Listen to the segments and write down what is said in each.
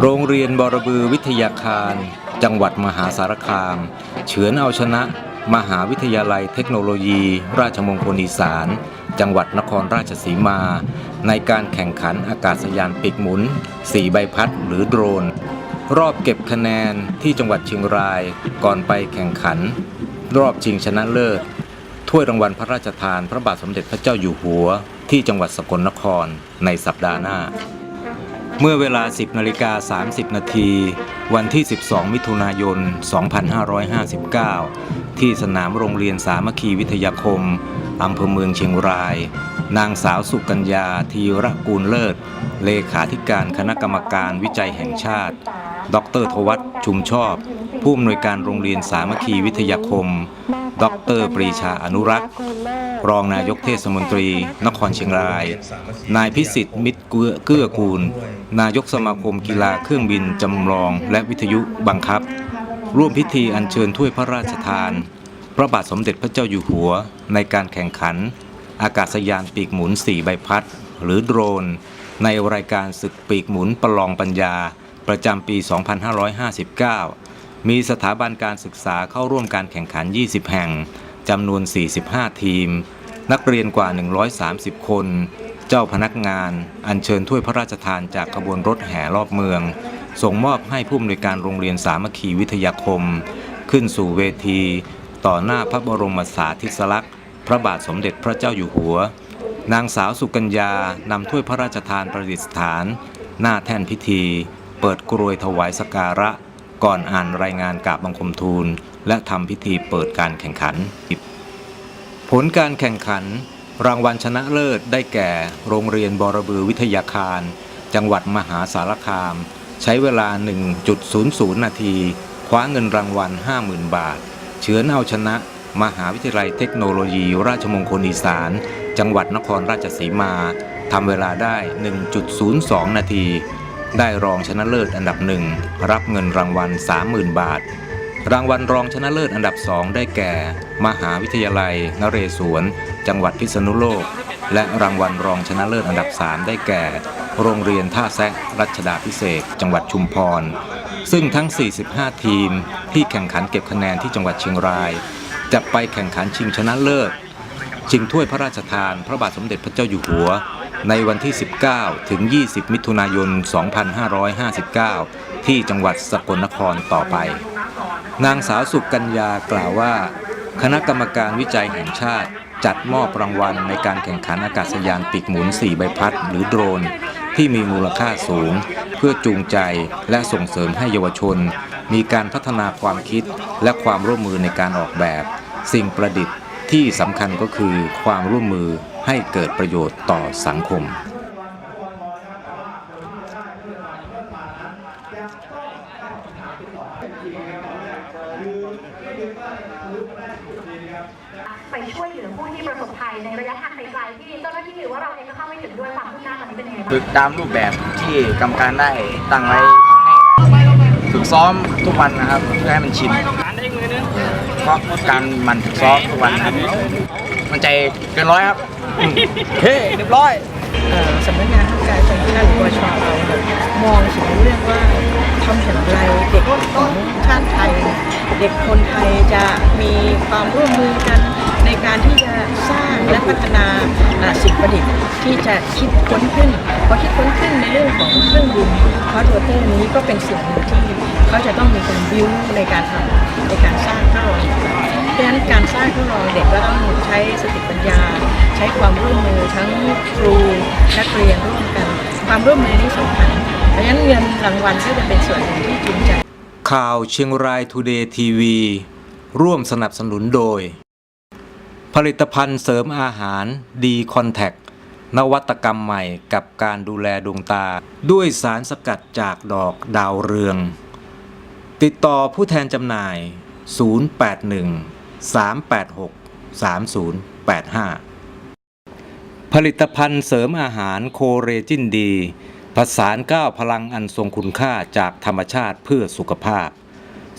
โรงเรียนบรบือวิทยาคาร จังหวัดมหาสารคาม เฉือนเอาชนะ มหาวิทยาลัยเทคโนโลยี ราชมงคลอีสาน จังหวัดนครราชสีมา ในการแข่งขันอากาศยานปีกหมุน4ใบพัดหรือโดรน รอบเก็บคะแนนที่จังหวัดเชียงรายก่อนไปแข่งขัน รอบชิงชนะเลิศถ้วยรางวัลพระราชทาน พระบาทสมเด็จพระเจ้าอยู่หัว ที่จังหวัดสกลนครในสัปดาห์หน้า เมื่อเวลา 10นาฬิกา30 นาที วันที่ 12 มิถุนายน 2559 ที่สนามโรงเรียนสามัคคีวิทยาคม อำเภอเมืองเชียงราย นางสาวสุกัญญาธีระกูลเลิศ เลขาธิการคณะกรรมการวิจัยแห่งชาติ ดรทวัฒน์ชุมชอบ ผู้อำนวยการโรงเรียนสามัคคีวิทยาคม ดรปรีชาอนุรักษ์ รองนายกเทศมนตรี นครเชียงราย นายพิสิทธิ์มิตรเกื้อเกื้อกูล นายกสมาคมกีฬาเครื่องบินจำลอง และวิทยุบังคับ ร่วมพิธีอัญเชิญถ้วยพระราชทาน พระบาทสมเด็จพระเจ้าอยู่หัว ในการแข่งขัน อากาศยานปีกหมุน4ใบพัด หรือโดรน ในรายการศึกปีกหมุนประลองปัญญา ประจำปี 2559 มีสถาบันการศึกษาเข้าร่วมการแข่งขัน 20 แห่ง จำนวน 45 ทีม นักเรียนกว่า 130 คน เจ้าพนักงาน อัญเชิญถ้วยพระราชทานจากขบวนรถแห่รอบเมือง ส่งมอบให้ผู้อำนวยการโรงเรียนสามัคคีวิทยาคม ขึ้นสู่เวที ต่อหน้าพระบรมสาธิสลักษณ์ พระบาทสมเด็จพระเจ้าอยู่หัว นางสาวสุกัญญานำถ้วยพระราชทานประดิษฐาน หน้าแท่นพิธี เปิดกรวยถวายสการะ ก่อนอ่านรายงานกราบบังคมทูล และทำพิธีเปิดการแข่งขัน ผลการแข่งขัน รางวัลชนะเลิศได้แก่ โรงเรียนบรบือวิทยาคาร จังหวัดมหาสารคาม ใช้เวลา 1.00 นาที คว้าเงินรางวัล 50,000 บาท เฉือนเอาชนะ มหาวิทยาลัยเทคโนโลยี ราชมงคลอีสาน จังหวัดนครราชสีมาทำเวลาได้ 1.02 นาที ได้รองชนะเลิศอันดับหนึ่งรับเงินรางวัล 30,000 บาท รางวัลรองชนะเลิศอันดับสองได้แก่ มหาวิทยาลัย นเรศวร จังหวัดพิษณุโลก และรางวัลรองชนะเลิศอันดับสามได้แก่ โรงเรียนท่าแซะรัชดาพิเศษ จังหวัดชุมพร ซึ่งทั้ง 45 ทีมที่แข่งขันเก็บคะแนนที่จังหวัดเชียงราย จะไปแข่งขันชิงชนะเลิศชิงถ้วยพระราชทาน พระบาทสมเด็จพระเจ้าอยู่หัว ในวันที่ 19 ถึง 20 มิถุนายน 2559 ที่จังหวัดสกลนครต่อไป นางสาวสุกัญญากล่าวว่า คณะกรรมการวิจัยแห่งชาติ จัดมอบรางวัลในการแข่งขันอากาศยานปีกหมุน 4 ใบพัด หรือโดรน ที่มีมูลค่าสูง เพื่อจูงใจและส่งเสริมให้เยาวชน มีการพัฒนาความคิดและความร่วมมือในการออกแบบ สิ่งประดิษฐ์ที่สำคัญก็คือความร่วมมือ ให้เกิดประโยชน์ต่อสังคม ไปช่วยเหลือผู้ที่ประสบภัยในระยะทางไกลๆที่เจ้าหน้าที่หรือว่าเราเองก็เข้าไม่ถึงด้วยความคืบหน้าตอนนี้เป็นยังไงบ้าง ฝึกตามรูปแบบที่กรรมการได้ตั้งไว้ให้ฝึกซ้อมทุกวันนะครับ เพื่อให้มันชินเพราะการหมันฝึกซ้อมทุกวันนะครับมันใจเกินร้อยครับ อืมเฮ้เรียบร้อยสำนักงานทางการสังฆาหรือวชเรามองถึงเรื่องว่าทำอย่างไรเด็กของชาติไทย เด็กคนไทยจะมีความร่วมมือกันในการที่จะสร้างและพัฒนาสิ่งประดิษฐ์ที่จะคิดค้นขึ้นพอคิดค้นขึ้นในเรื่องของเครื่องบินคอร์โรเตอร์นี้ก็เป็นสิ่งหนึ่งที่เขาจะต้องมีการบิวในการทำในการสร้างเครื่องรองเพราะฉะนั้นการสร้างเครื่องรองเด็กก็ต้องใช้สติปัญญา ใช้ความร่วมมือทั้งครูนักเรียนร่วมกัน ความร่วมมือนี่สำคัญเพราะฉะนั้นเงินรางวัลก็จะเป็นส่วนหนึ่งที่จูงใจ ข่าวเชียงรายทูเดย์ทีวีร่วมสนับสนุนโดย ผลิตภัณฑ์เสริมอาหารดีคอนแทคนวัตกรรมใหม่กับการดูแลดวงตา ด้วยสารสกัดจากดอกดาวเรือง ติดต่อผู้แทนจำหน่าย 081 386 3085 ผลิตภัณฑ์เสริมอาหารโคเรจินดีผสานก้าวพลังอันทรงคุณค่าจากธรรมชาติเพื่อสุขภาพ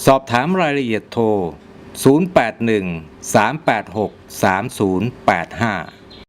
สอบถามรายละเอียดโทร 081 386 3085